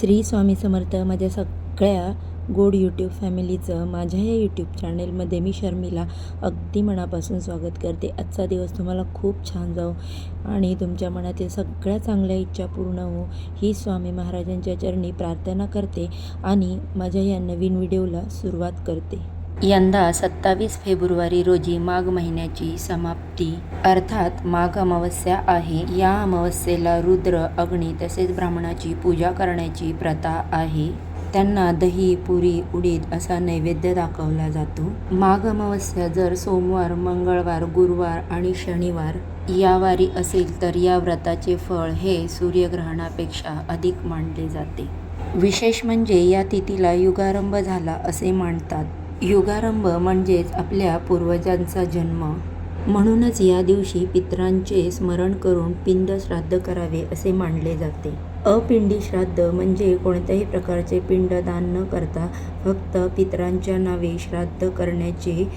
श्री स्वामी समर्थ माझ्या सगळ्या गोड यूट्यूब फॅमिलीचं माझ्या या यूट्यूब चॅनेलमध्ये मी शर्मिला अगदी मनापासून स्वागत करते. आजचा दिवस तुम्हाला खूप छान जाओ आणि तुमच्या मनातील सगळ्या चांगल्या इच्छा पूर्ण हो ही स्वामी महाराजांच्या चरणी प्रार्थना करते आणि माझ्या या नवीन व्हिडिओला सुरुवात करते. यंदा सत्तावीस फेब्रुवारी रोजी माघ महिन्याची समाप्ती. अर्थात माघ अमावस्या आहे. या अमावस्येला रुद्र अग्नी तसेच ब्राह्मणाची पूजा करण्याची प्रथा आहे. त्यांना दही पुरी उडीद असा नैवेद्य दाखवला जातो. माघ अमावस्या जर सोमवार मंगळवार गुरुवार आणि शनिवार या वारी असेल तर या व्रताचे फळ हे सूर्यग्रहणापेक्षा अधिक मानले जाते. विशेष म्हणजे या तिथीला युगारंभ झाला असे मानतात. युगारंभ म्हणजेच आपल्या पूर्वजांचा जन्म. म्हणूनच या दिवशी पितरांचे स्मरण करून पिंड श्राद्ध करावे असे मानले जाते. अपिंडी श्राद्ध म्हणजे कोणत्याही प्रकारचे पिंडदान न करता फक्त पितरांच्या नावे श्राद्ध करण्याचे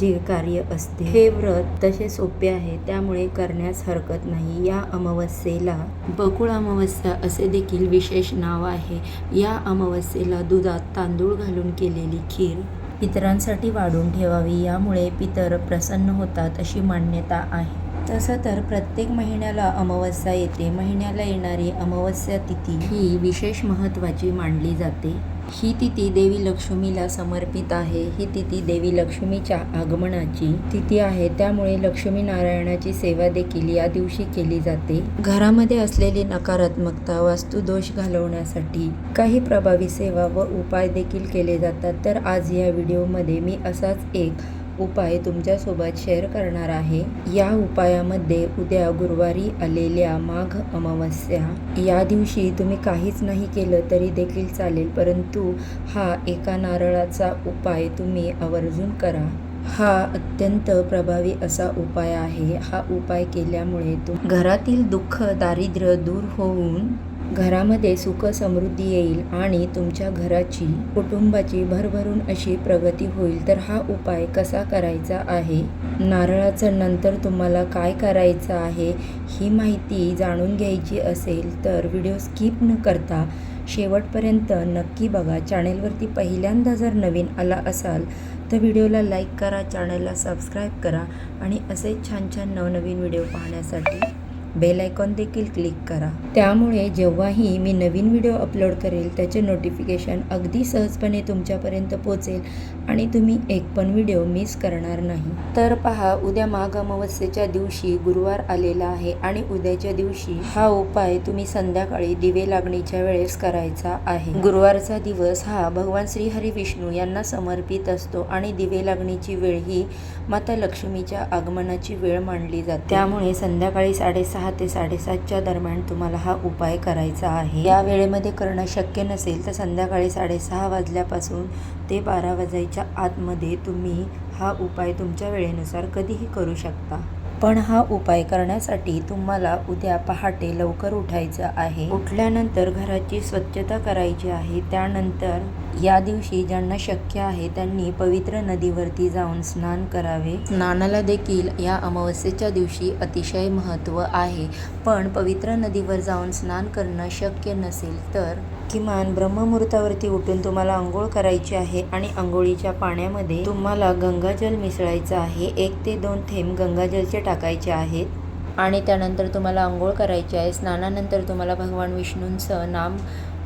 जे कार्य असते. हे व्रत तसे सोपे आहे त्यामुळे करण्यास हरकत नाही. या अमावस्येला बकुळ अमावस्या असे देखील विशेष नाव आहे. या अमावस्येला दुधात तांदूळ घालून केलेली खीर पितरांसाठी वाढून ठेवावी यामुळे पितर प्रसन्न होतात अशी मान्यता आहे. तसं तर प्रत्येक महिन्याला अमावस्या येते. महिन्याला येणारी अमावस्या तिथी ही विशेष महत्त्वाची मानली जाते. ही तिथी देवी लक्ष्मीला समर्पित आहे. ही तिथी देवी लक्ष्मीच्या आगमनाची तिथी आहे. त्यामुळे लक्ष्मी नारायणाची सेवा देखील या दिवशी केली जाते. घरामध्ये असलेली नकारात्मकता वास्तुदोष घालवण्यासाठी काही प्रभावी सेवा व उपाय देखील केले जातात. तर आज या व्हिडिओमध्ये मी असाच एक उपाय तुमच्यासोबत शेअर करणार आहे. या उपायामध्ये उद्या गुरुवारी आलेल्या माघ अमावस्या. या दिवशी तुम्ही काहीच नाही केलं तरी देखील चालेल परंतु हा एका नारळाचा उपाय तुम्ही आवर्जून करा. हा अत्यंत प्रभावी असा उपाय आहे. हा उपाय केल्यामुळे तुम घरातील दुःख दारिद्र्य दूर होऊन घरामध्ये सुख समृद्धी येईल आणि तुमच्या घराची कुटुंबाची भरभरून अशी प्रगती होईल तर हा उपाय कसा करायचा आहे? नारळाचं नंतर तुम्हाला काय करायचं आहे ही माहिती जाणून घ्यायची असेल तर व्हिडिओ स्किप न करता शेवटपर्यंत नक्की बघा. चॅनेलवरती पहिल्यांदा जर नवीन आला असाल तर व्हिडिओला लाईक करा चॅनलला सबस्क्राईब करा आणि असे छान छान नवनवीन व्हिडिओ पाहण्यासाठी बेल आयकॉन देखील क्लिक करा. त्यामुळे जेव्हाही मी नवीन व्हिडिओ अपलोड करेल त्याचे नोटिफिकेशन अगदी सहजपणे तुमच्यापर्यंत पोचेल आणि तुम्ही एक पण व्हिडिओ मिस करणार नाही. तर पहा उद्या माघ अमावस्येच्या दिवशी गुरुवार आलेला आहे आणि उद्याच्या दिवशी हा उपाय तुम्ही संध्याकाळी दिवे लागणीच्या वेळेस करायचा आहे. गुरुवारचा दिवस हा भगवान श्री हरी विष्णू यांना समर्पित असतो आणि दिवे लागणीची वेळ ही माता लक्ष्मीच्या आगमनाची वेळ मानली जाते. त्यामुळे संध्याकाळी साडेसहा ते साडेसातच्या दरम्यान तुम्हाला हा उपाय करायचा आहे. या वेळेमध्ये करणं शक्य नसेल तर संध्याकाळी साडेसहा वाजल्यापासून ते बारा वाजायच्या आतमध्ये तुम्ही हा उपाय तुमच्या वेळेनुसार कधीही करू शकता. पण हा उपाय करण्यासाठी तुम्हाला उद्या पहाटे लवकर उठायचं आहे. उठल्यानंतर घराची स्वच्छता करायची आहे. त्यानंतर या दिवशी ज्यांना शक्य आहे त्यांनी पवित्र नदीवरती जाऊन स्नान करावे. स्नानाला देखील या अमावस्येच्या दिवशी अतिशय महत्त्व आहे. पण पवित्र नदीवर जाऊन स्नान करणं शक्य नसेल तर किमान ब्रह्ममुहूर्तावरती उठून तुम्हाला आंघोळ करायची आहे आणि आंघोळीच्या पाण्यामध्ये तुम्हाला गंगाजल मिसळायचं आहे. एक ते दोन थेंब गंगाजलचे टाकायचे आहेत. आणि त्यानंतर तुम्हाला आंघोळ करायची आहे. स्नानानंतर तुम्हाला भगवान विष्णूंचं नाम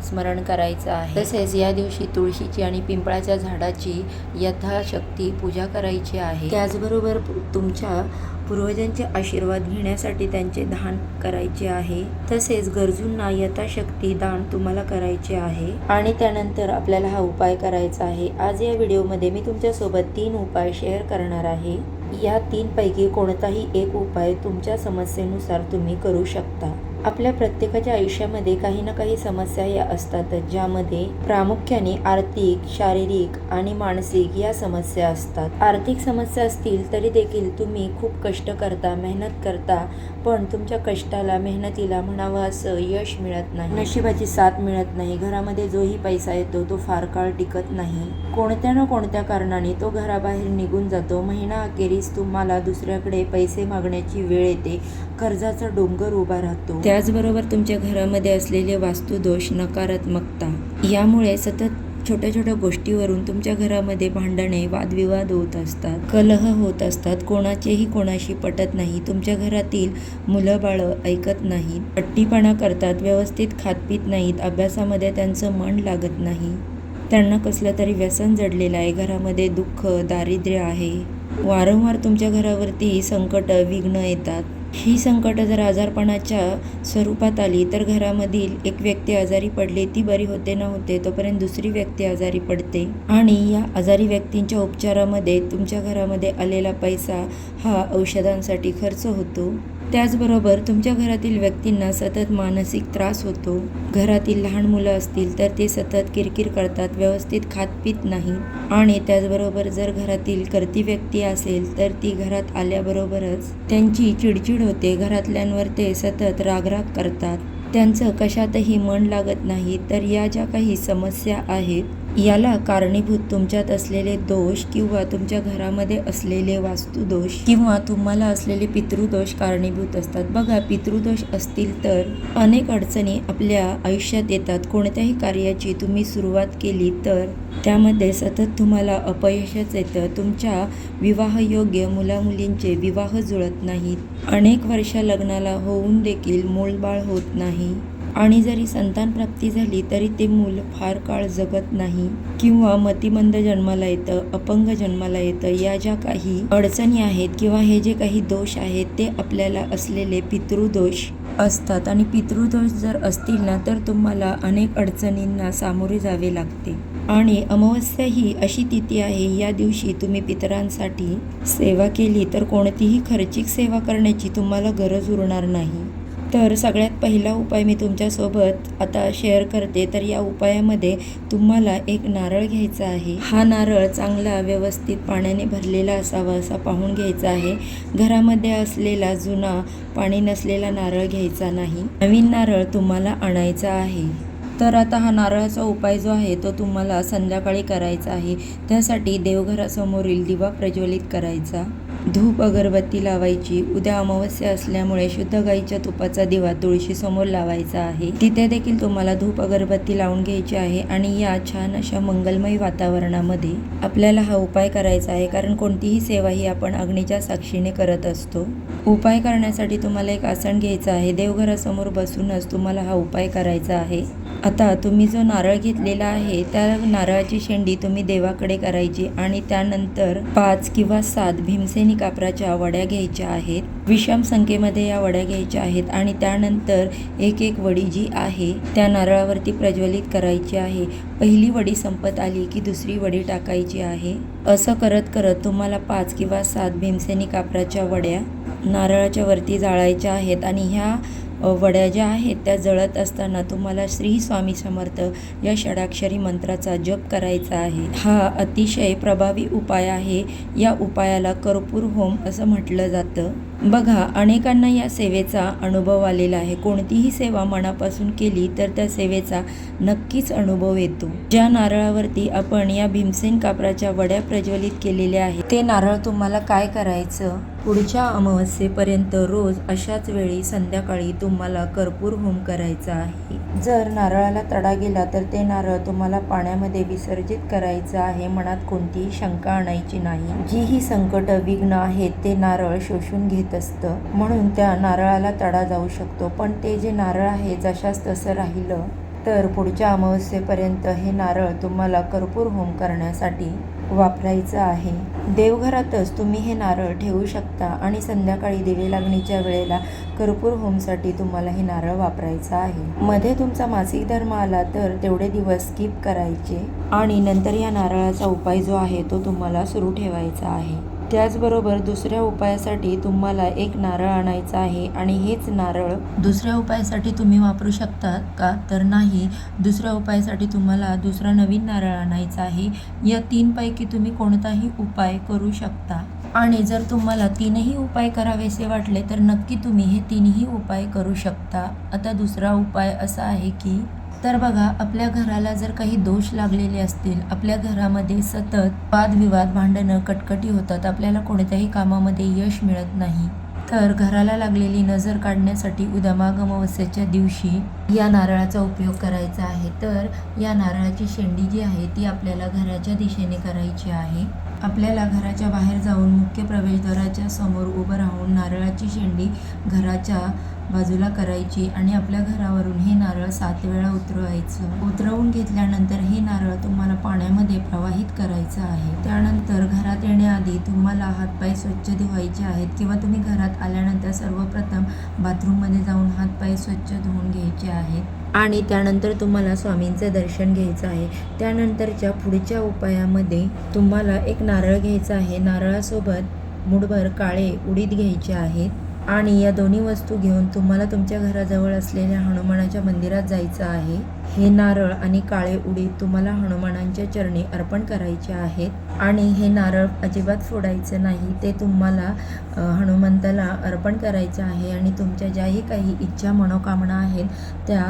स्मरण करायचं आहे. तसेच या दिवशी तुळशीची आणि पिंपळाच्या झाडाची यथाशक्ती पूजा करायची आहे. त्याचबरोबर तुमच्या पूर्वजांचे आशीर्वाद घेण्यासाठी त्यांचे दान करायचे आहे. तसेच गरजूंना यथाशक्ती दान तुम्हाला करायचे आहे. आणि त्यानंतर आपल्याला हा उपाय करायचा आहे. आज या व्हिडिओमध्ये मी तुमच्यासोबत तीन उपाय शेअर करणार आहे. या तीनपैकी कोणताही एक उपाय तुमच्या समस्येनुसार तुम्ही करू शकता. आपल्या प्रत्येकाच्या आयुष्यामध्ये काही ना काही समस्या या असतातच ज्यामध्ये प्रामुख्याने आर्थिक शारीरिक आणि मानसिक या समस्या असतात. आर्थिक समस्या असतील तरी देखील तुम्ही खूप कष्ट करता मेहनत करता पण तुमच्या कष्टाला मेहनतीला म्हणावं असं यश मिळत नाही. नशिबाची साथ मिळत नाही. घरामध्ये जोही पैसा येतो तो फार काळ टिकत नाही. कोणत्या ना कोणत्या कारणाने तो घराबाहेर निघून जातो. महिना अखेरीस तुम्हाला दुसऱ्याकडे पैसे मागण्याची वेळ येते. कर्जाचा डोंगर उभा राहतो. त्याचबरोबर तुमच्या घरामध्ये असलेले वास्तुदोष नकारात्मकता. यामुळे सतत छोट्या छोट्या गोष्टीवरून तुमच्या घरामध्ये भांडणे वादविवाद होत असतात. कलह होत असतात. कोणाचेही कोणाशी पटत नाही. तुमच्या घरातील मुलं बाळं ऐकत नाहीत. पट्टीपणा करतात. व्यवस्थित खातपीत नाहीत. अभ्यासामध्ये त्यांचं मन लागत नाही. त्यांना कसलं तरी व्यसन जडलेलं आहे. घरामध्ये दुःख दारिद्र्य आहे. वारंवार तुमच्या घरावरती संकट विघ्न येतात. ही संकट जर आजारपणाच्या स्वरूपात आली तर घरामधील एक व्यक्ती आजारी पडली ती बरी होते न होते तोपर्यंत दुसरी व्यक्ती आजारी पडते. आणि या आजारी व्यक्तींच्या उपचारामध्ये तुमच्या घरामध्ये आलेला पैसा हा औषधांसाठी खर्च होतो. त्याचबरोबर तुमच्या घरातील व्यक्तींना सतत मानसिक त्रास होतो. घरातील लहान मुलं असतील तर ते सतत किरकिर करतात व्यवस्थित खातपीत नाही. आणि त्याचबरोबर जर घरातील करती व्यक्ती असेल तर ती घरात आल्याबरोबरच त्यांची चिडचिड होते. घरातल्यांवर ते सतत रागराग करतात. त्यांचं कशातही मन लागत नाही. तर या ज्या काही समस्या आहेत याला कारणीभूत तुमच्यात असलेले दोष किंवा तुमच्या घरामध्ये असलेले वास्तुदोष किंवा तुम्हाला असलेले पितृदोष कारणीभूत असतात. बघा पितृदोष असतील तर अनेक अडचणी आपल्या आयुष्यात येतात. कोणत्याही कार्याची तुम्ही सुरुवात केली तर त्यामध्ये सतत तुम्हाला अपयशच येतं. तुमच्या विवाहयोग्य मुलामुलींचे विवाह जुळत नाहीत. अनेक वर्ष लग्नाला होऊन देखील मूलबाळ होत नाही. आणि जरी संतान प्राप्ती झाली तरी ते मूल फार काळ जगत नाही. किंवा मतिमंद जन्माला येतं अपंग जन्माला येतं या ज्या काही अडचणी आहेत किंवा हे जे काही दोष आहेत ते आपल्याला असलेले पितृदोष असतात. आणि पितृदोष जर असतील ना तर तुम्हाला अनेक अडचणींना सामोरे जावे लागते. आणि अमावस्या ही अशी तिथी आहे या दिवशी तुम्ही पितरांसाठी सेवा केली तर कोणतीही खर्चिक सेवा करण्याची तुम्हाला गरज उरणार नाही. तर सगळ्यात पहिला उपाय मी तुमच्यासोबत आता शेअर करते. तर या उपायामध्ये तुम्हाला एक नारळ घ्यायचा आहे. हा नारळ चांगला व्यवस्थित पाण्याने भरलेला असावा असा पाहून घ्यायचा आहे. घरामध्ये असलेला जुना पाणी नसलेला नारळ घ्यायचा नाही. नवीन नारळ तुम्हाला आणायचा आहे. तर आता हा नारळाचा उपाय जो आहे तो तुम्हाला संध्याकाळी करायचा आहे. त्यासाठी देवघरासमोरील दिवा प्रज्वलित करायचा. धूप अगरबत्ती लावायची. उद्या अमावस्या असल्यामुळे शुद्ध गाईच्या तुपाचा दिवा तुळशीसमोर लावायचा आहे. तिथे देखील तुम्हाला धूप अगरबत्ती लावून घ्यायची आहे आणि या छान अशा मंगलमय वातावरणामध्ये आपल्याला हा उपाय करायचा आहे. कारण कोणतीही सेवा ही आपण अग्नीच्या साक्षीने करत असतो. उपाय करण्यासाठी तुम्हाला एक आसन घ्यायचं आहे. देवघरासमोर बसूनच तुम्हाला हा उपाय करायचा आहे. आता तुम्ही जो नारळ घेतलेला आहे त्या नारळाची शेंडी तुम्ही देवाकडे करायची आणि त्यानंतर पाच किंवा सात भीमसेनी कापराच्या वड्या घ्यायच्या आहेत. विषम संख्येमध्ये या वड्या घ्यायच्या आहेत आणि त्यानंतर एक एक वडी जी आहे त्या नारळावरती प्रज्वलित करायची आहे. पहिली वडी संपत आली की दुसरी वडी टाकायची आहे. असं करत करत तुम्हाला पाच किंवा सात भीमसेनी कापराच्या वड्या नारळाच्या वरती जाळायच्या आहेत आणि ह्या वड्या ज्या आहेत त्या जळत असताना तुम्हाला श्री स्वामी समर्थ या षडाक्षरी मंत्राचा जप करायचा आहे. हा अतिशय प्रभावी उपाय आहे. या उपायाला कर्पूर होम असं म्हटलं जातं. बघा अनेकांना या सेवेचा अनुभव आलेला आहे. कोणतीही सेवा मनापासून केली तर त्या सेवेचा नक्कीच अनुभव येतो. ज्या नारळावरती आपण या भीमसेन कापराच्या वड्या प्रज्वलित केलेल्या आहेत ते नारळ तुम्हाला काय करायचं? पुढच्या अमावस्येपर्यंत रोज अशाच वेळी संध्याकाळी तुम्हाला कर्पूर होम करायचा आहे. जर नारळाला तडा गेला तर ते नारळ तुम्हाला पाण्यामध्ये विसर्जित करायचं आहे मनात कोणतीही शंका आणायची नाही. जी ही संकट विघ्न आहेत ते नारळ शोषून घेत असतं. म्हणून त्या नारळाला तडा जाऊ शकतो. पण ते जे नारळ आहे जशाच तसं राहिलं तर पुढच्या अमावस्येपर्यंत हे नारळ तुम्हाला कर्पूर होम करण्यासाठी वापरायचं आहे. देवघरातच तुम्ही हे नारळ ठेवू शकता आणि संध्याकाळी दिवे लागणीच्या वेळेला कर्पूर होमसाठी तुम्हाला हे नारळ वापरायचं आहे. मध्ये तुमचा मासिक धर्म आला तर तेवढे दिवस स्किप करायचे आणि नंतर या नारळाचा उपाय जो आहे तो तुम्हाला सुरू ठेवायचा आहे. त्याचबरोबर दुसऱ्या उपायासाठी तुम्हाला एक नारळ आणायचा आहे आणि हेच नारळ दुसऱ्या उपायासाठी तुम्ही वापरू शकता का? तर नाही. दुसऱ्या उपायासाठी तुम्हाला दुसरा नवीन नारळ आणायचा आहे. या तीनपैकी तुम्ही कोणताही उपाय करू शकता. आणि जर तुम्हाला तीनही उपाय करावेसे वाटले तर नक्की तुम्ही हे तीनही उपाय करू शकता. आता दुसरा उपाय असा आहे की तर बघा आपल्या घराला जर काही दोष लागलेले असतील आपल्या घरामध्ये सतत वादविवाद भांडणं कटकटी होतात आपल्याला कोणत्याही कामामध्ये यश मिळत नाही. तर घराला लागलेली नजर काढण्यासाठी उद्या माघ दिवशी या नारळाचा उपयोग करायचा आहे. तर या नारळाची शेंडी जी आहे ती आपल्याला घराच्या दिशेने करायची आहे. आपल्याला घराच्या बाहेर जाऊन मुख्य प्रवेशद्वाराच्या समोर उभं राहून नारळाची शेंडी घराच्या बाजूला करायची आणि आपल्या घरावरून हे नारळ सात वेळा उतरवायचं. उतरवून घेतल्यानंतर हे नारळ तुम्हाला पाण्यामध्ये प्रवाहित करायचं आहे. त्यानंतर घरात येण्याआधी तुम्हाला हातपाय स्वच्छ धुवायचे आहेत किंवा तुम्ही घरात आल्यानंतर सर्वप्रथम बाथरूममध्ये जाऊन हातपाय स्वच्छ धुवून घ्यायचे आहेत. आणि त्यानंतर तुम्हाला स्वामींचं दर्शन घ्यायचं आहे. त्यानंतरच्या पुढच्या उपायामध्ये तुम्हाला एक नारळ घ्यायचा आहे. नारळासोबत मुठभर काळे उडीद घ्यायचे आहेत. आणि या दोन्ही वस्तू घेऊन तुम्हाला तुमच्या घराजवळ असलेल्या हनुमानाच्या मंदिरात जायचं आहे. हे नारळ आणि काळे उडीद तुम्हाला हनुमानांच्या चरणी अर्पण करायचे आहेत. आणि हे नारळ अजिबात फोडायचं नाही ते तुम्हाला हनुमंताला अर्पण करायचं आहे. आणि तुमच्या ज्याही काही इच्छा मनोकामना आहेत त्या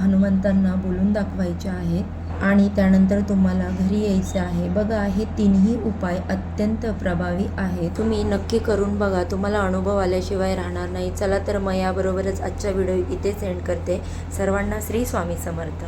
हनुमंतांना बोलून दाखवायच्या आहेत. आणि त्यानंतर तुम्हाला घरी यायचं आहे. बघा हे तिन्ही उपाय अत्यंत प्रभावी आहे तुम्ही नक्की करून बघा. तुम्हाला अनुभव आल्याशिवाय राहणार नाही. चला तर मग याबरोबरच आजचा व्हिडिओ इथे सेंड करते. सर्वांना श्री स्वामी समर्थ.